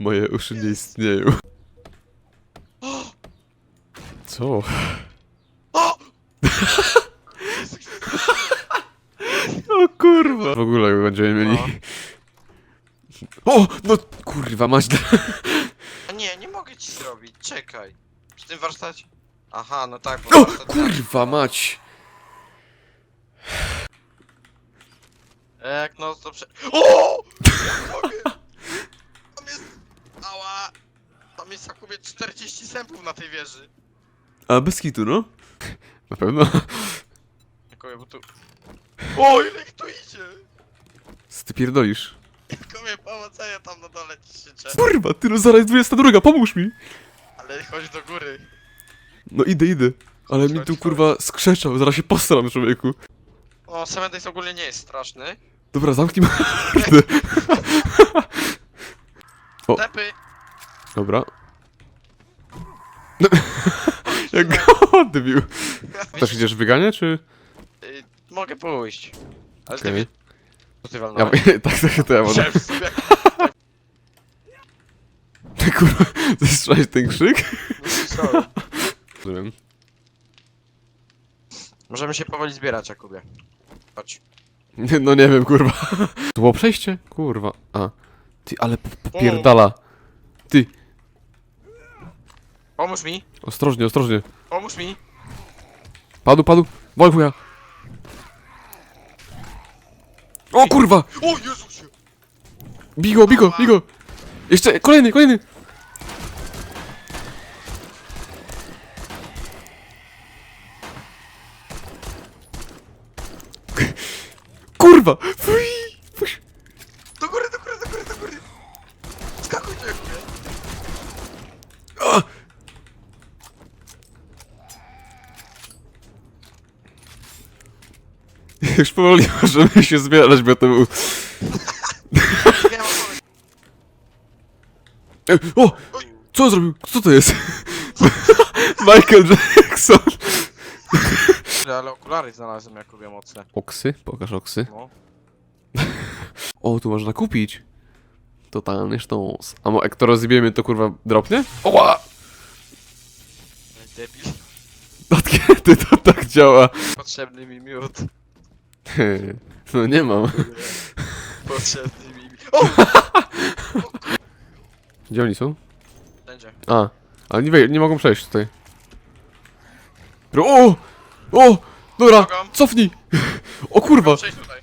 Moje uszy nie istnieją. Co? O! O kurwa. W ogóle będziemy mieli. O! No kurwa, masz. A nie, nie mogę ci zrobić, czekaj. Przy tym warsztacie? Aha, no tak, bo O! warsztat- Kurwa, mać! Jak no to prze... O! Jak mogę? Ała! Tam jest jakubie 40 sępów na tej wieży. A bez kitu, no? Na pewno. Jakubie, bo tu... O, ile ich tu idzie! Co ty pierdolisz? Jakubie, powodzenia tam na dole ci życzę. Kurwa, ty no zaraz 22, pomóż mi! Ale chodź do góry. No idę, idę. Ale mi tu kurwa skrzeczał, zaraz się postram, człowieku. O, Semendace ogólnie nie jest straszny. Dobra, zamknij mordę. O. Tepy! Dobra. No. Jak go odbił. Też idziesz w bieganie, czy? Y, mogę pójść. Ale Okej. okay. ty... ty Ja, walnąłeś. tak, tak, to ja mam. Sobie... Kurwa, słyszałeś ten krzyk? Sorry. Rozumiem. Możemy się powoli zbierać, Jakubie. Chodź. No nie wiem, kurwa. To było przejście? Kurwa. A. Ty, ale popierdala. Ty, Pomóż mi! ostrożnie, ostrożnie. Pomóż mi! Padł, padł. Wal chuja. O kurwa! O Jezusie! Bigo, bigo, bigo! Jeszcze, kolejny, kolejny! Kurwa! Fuj, fuj. Do góry, do góry, do góry, do góry! Skakuj tu, Jakubie! A! Już powoli możemy się zbierać, bo to był... O! Co on zrobił? Co to jest? Michael Jackson! Ale okulary znalazłem, Jakubie, mocne. Oksy? Pokaż oksy. No. O, tu można kupić. Totalny sztos. A mo- jak to rozjebiemy, to kurwa dropnie? Oła! Debil. Od kiedy to tak działa? Potrzebny mi miód. No nie mam. Potrzebny mi miód. O! Gdzie oni są? Będzie. A, ale nie, nie mogą przejść tutaj. O! O! Dobra, Mogą. cofnij! O kurwa! Przejdź tutaj.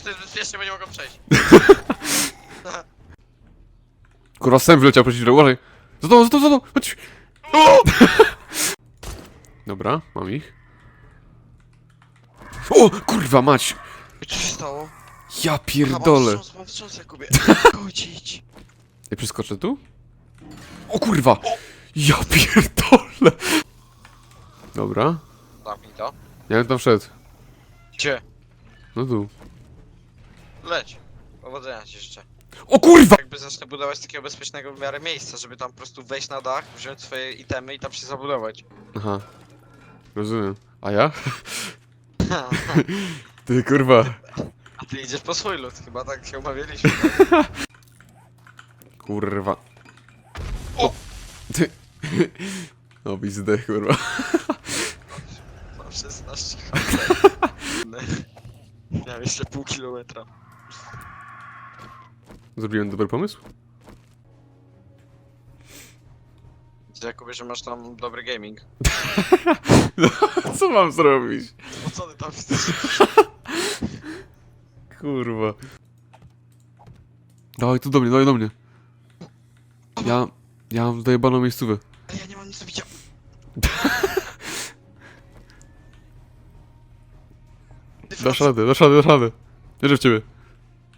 Jak coś to jest bezpiecznie, bo nie mogą przejść. Kurwa, sem wleciał przeciw drogę, uważaj! Za to, za to, za to! Chodź! O! Dobra, mam ich. O! Kurwa mać! Co się stało? Ja Mam pierdolę! wstrząs, mam wstrząs, Jakubie. Chodzić. Ja przeskoczę tu? O kurwa! Ja pierdolę! Dobra. Zamknij to. Ja bym tam wszedł. Gdzie? No tu. Leć. Powodzenia ci życzę. O kurwa! Jakby zacznę budować takiego bezpiecznego w miarę miejsca, żeby tam po prostu wejść na dach, wziąć swoje itemy i tam się zabudować. Aha. Rozumiem. A ja? Ty kurwa. A ty idziesz po swój lód, chyba tak się umawialiśmy. Kurwa. O! Ty. O, pizdę, kurwa. Mam 16 Miałem jeszcze pół kilometra. Zrobiłem dobry pomysł? Jakubie, że masz tam dobry gaming. Co mam zrobić? No co ty tam chcesz? Kurwa. Dawaj tu do mnie, dawaj do mnie. Ja... Ja mam tutaj baną miejscówę. Ale ja nie mam nic do bicia. Dasz radę, dasz radę, dasz radę. Wierzę w ciebie.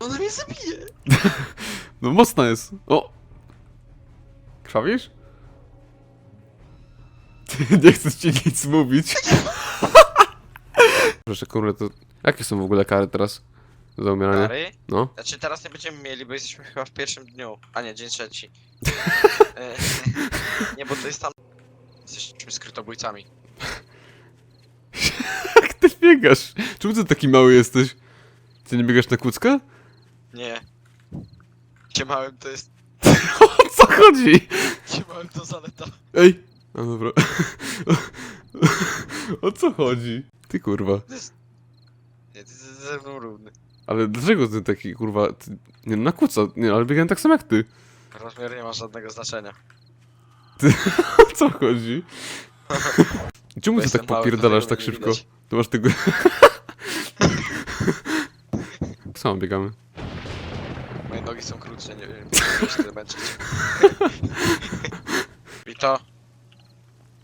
Ona mnie zabije! No mocna jest. O! Krwawisz? Ty, nie chcę ci nic mówić. Proszę, kurde, to... Jakie są w ogóle kary teraz? Za umieranie? Kary? No. Znaczy teraz nie będziemy mieli, bo jesteśmy chyba w pierwszym dniu. A nie, dzień trzeci. E, nie, bo to jest tam... Jesteśmy skrytobójcami. Jak ty biegasz? Czemu ty taki mały jesteś? Ty nie biegasz na kucka? Nie. Ciemałem to jest... O co chodzi? Ciemałem to zaleta. Ej! No dobra. O co chodzi? Ty kurwa. To jest... Nie, ty jesteś ze mną równy. Ale dlaczego ty taki kurwa... Ty... Nie no, nakłóca. Nie, ale biegałem tak samo jak ty. Rozmiar nie ma żadnego znaczenia. O co chodzi? Czemu ty Jestem tak mały, popierdalasz dlatego tak nie szybko? widać. To masz tego... Tak samo biegamy. Nogi są krótsze, nie wiem, tyle męczyć. Wito.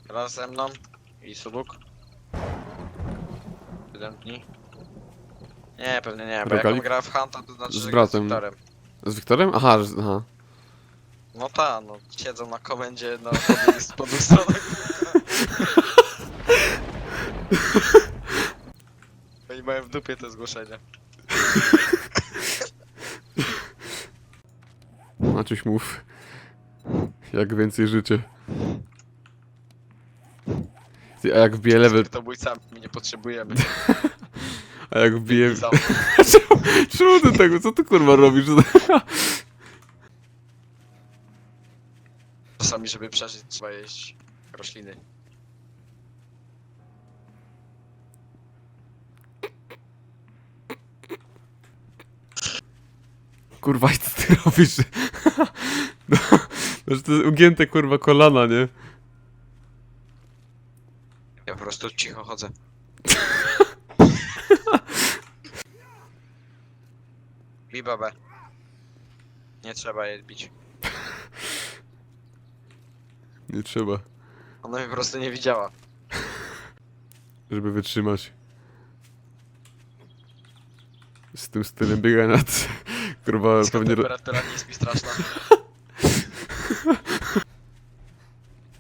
Raz ze mną. I subuk. Siedem dni. Nie, pewnie nie, bo jak Rogalik? on gra w Hunta, to znaczy, Z że bratem. z Wiktorem. Z Wiktorem? Aha, że... Aha. No ta, no siedzą na komendzie na po drugiej- po dwóch stronach. Oni mają w dupie te zgłoszenia. Maciuś mów. Jak więcej życie. Ty, a jak wbije level... Skrytobójcami nie potrzebujemy. A jak wbije... Za- Czemu, czemu ty tego? Co ty kurwa robisz? Czasami, żeby przeżyć, trzeba jeść rośliny. Kurwa, co ty robisz? Że to jest ugięte kurwa kolana, nie? Ja po prostu cicho chodzę. Bij babę. Nie trzeba jej bić. Nie trzeba, Ona mnie po prostu nie widziała. żeby wytrzymać. Z tym stylem biegania, kurwa, Skąd pewnie... temperatura nie jest mi straszna.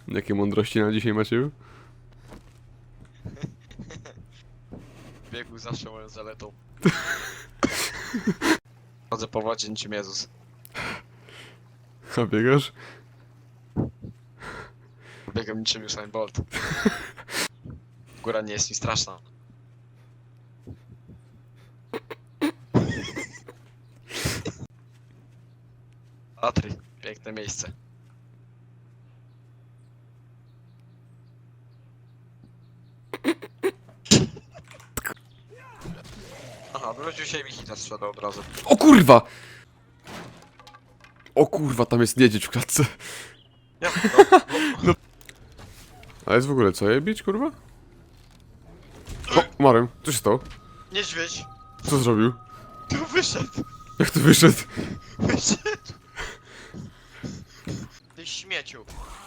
Jakie mądrości na dzisiaj macie? Biegł zawsze moją zaletą. Chodzę po wodzie niczym Jezus. A biegasz? Biegam niczym Usain Bolt. Góra nie jest mi straszna. Tatry, piękne miejsce. Aha, wrócił się i mi hita sprzedał od razu. O kurwa! O kurwa, tam jest niedźwiedź w klatce. Ja, A jest w ogóle co je bić, kurwa? O, Marem, co się stało? Niedźwiedź! Co zrobił? Tu wyszedł! Jak to wyszedł? Wyszedł! Śmieciu.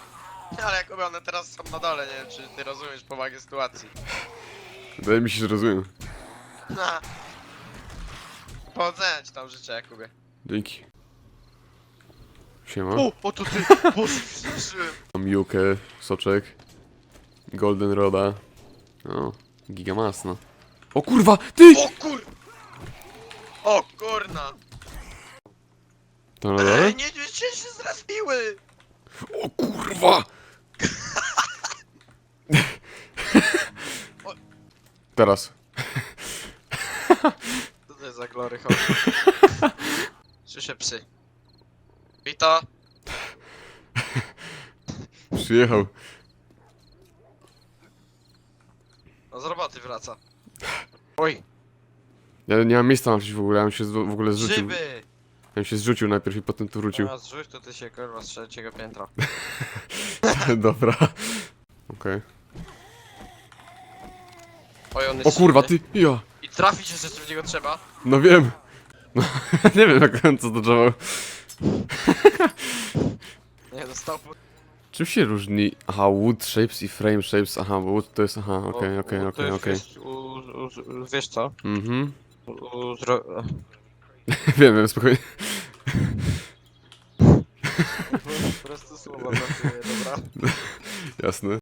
Ale jak one teraz są na dole, nie wiem czy ty rozumiesz powagę sytuacji. Wydaje mi się, że rozumiem. Ha. Powodzenia ci tam życzę, Jakubie. Dzięki. Siema. O, o to ty! Przestraszyłem! Mam Jukę, Soczek, Golden Roda. O, giga masno. O kurwa, ty! O kur... O kurna! To na dole? Ej, niedźwiedź się zrespiły! O kurwa! Teraz. Co to jest za glory hole? Słyszę psy. Wito! Przyjechał. No z roboty wraca. Oj, Ja nie mam miejsca na coś w ogóle, ja bym się z- w ogóle zrzucił. Ja bym się zrzucił najpierw i potem tu wrócił. Zamiast rzuć, to ty się kurwa z trzeciego piętra. Dobra. Okej. Oj, on jest O kurwa, silny. ty! Ja! I trafić jeszcze z niego trzeba. No wiem! No, nie wiem jak on co to działał. Nie, dostał po... Czym się różni? Aha, wood shapes i frame shapes. Aha, bo wood to jest. Aha, okej, okej, okej, okej. Wiesz co? Mhm. U, u, zro... Wiem, wiem, spokojnie. Po prostu słowa brakuje, dobra. Jasne.